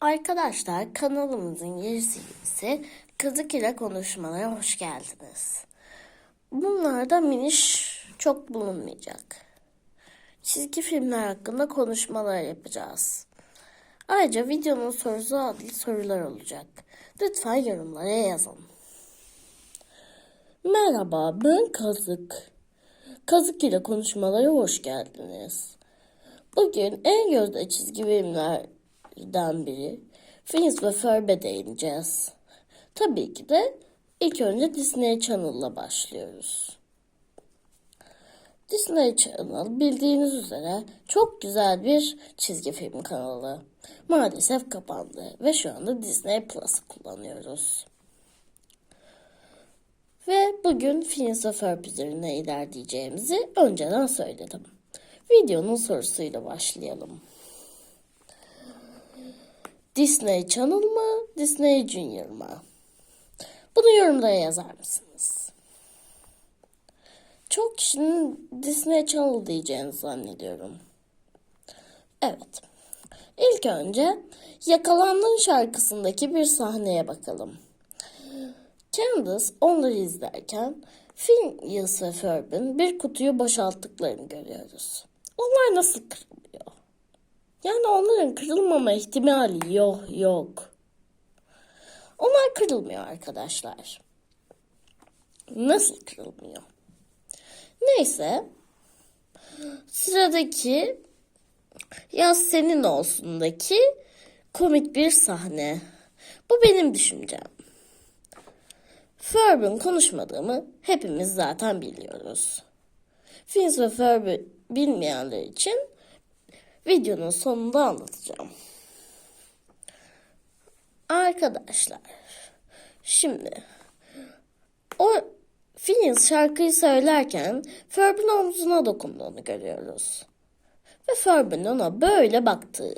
Arkadaşlar kanalımızın yeni serisi Kızık ile Konuşmalara hoş geldiniz. Bunlarda miniş çok bulunmayacak. Çizgi filmler hakkında konuşmalar yapacağız. Ayrıca videonun sorusu adlı sorular olacak. Lütfen yorumlara yazın. Merhaba ben Kazık. Kazık ile konuşmalara hoş geldiniz. Bugün en gözde çizgi filmlerden biri Phineas ve Ferb'e değineceğiz. Tabii ki de ilk önce Disney Channel'la başlıyoruz. Disney Channel bildiğiniz üzere çok güzel bir çizgi film kanalı. Maalesef kapandı ve şu anda Disney Plus'ı kullanıyoruz. Ve bugün Phineas ve Ferb üzerine ilerleyeceğimizi önceden söyledim. Videonun sorusuyla başlayalım. Disney Channel mı, Disney Junior mı? Bunu yorumlara yazar mısınız? Çok kişinin Disney Channel diyeceğini zannediyorum. Evet. İlk önce Yakalandın şarkısındaki bir sahneye bakalım. Candace onları izlerken Phineas ve Ferb'in bir kutuyu boşalttıklarını görüyoruz. Onlar nasıl kırılıyor? Yani onların kırılmama ihtimali yok yok. Onlar kırılmıyor arkadaşlar. Nasıl kırılmıyor? Neyse. Sıradaki Yaz Senin Olsun'daki komik bir sahne. Bu benim düşüncem. Ferb'in konuşmadığımı hepimiz zaten biliyoruz. Phineas ve Ferb'i bilmeyenler için videonun sonunda anlatacağım. Arkadaşlar, şimdi o Phineas şarkıyı söylerken Ferb'in omzuna dokunduğunu görüyoruz. Ve Ferb'in ona böyle baktığı.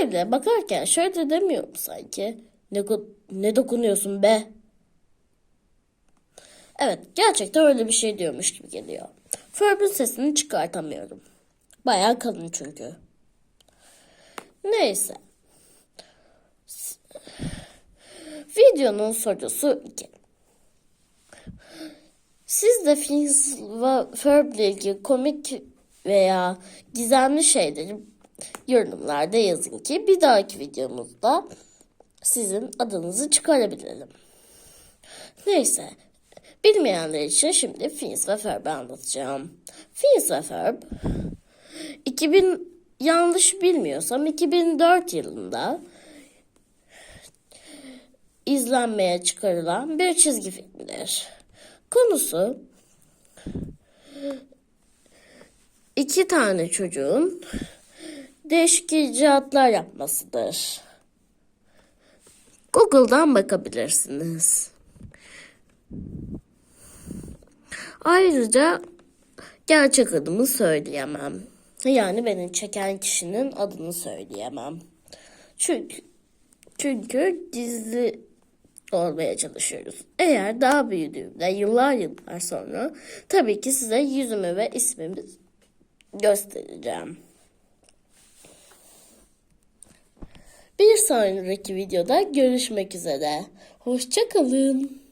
Öyle bakarken şöyle demiyorum sanki. Ne, ne dokunuyorsun be? Evet, gerçekten öyle bir şey diyormuş gibi geliyor. Ferb'in sesini çıkartamıyorum. Bayağı kalın çünkü. Neyse. Videonun sorusu 2. Siz de Phineas ve Ferb ile ilgili komik veya gizemli şeyleri yorumlarda yazın ki bir dahaki videomuzda sizin adınızı çıkarabilirim. Neyse, bilmeyenler için şimdi Phineas ve Ferb'i anlatacağım. Phineas ve Ferb 2000 yanlış bilmiyorsam 2004 yılında izlenmeye çıkarılan bir çizgi filmdir. Konusu iki tane çocuğun değişik icatlar yapmasıdır. Google'dan bakabilirsiniz. Ayrıca gerçek adımı söyleyemem. Yani beni çeken kişinin adını söyleyemem. Çünkü çünkü gizli olmaya çalışıyoruz. Eğer daha büyüdüğümde yıllar yıllar sonra tabii ki size yüzümü ve ismimi göstereceğim. Bir sonraki videoda görüşmek üzere. Hoşçakalın.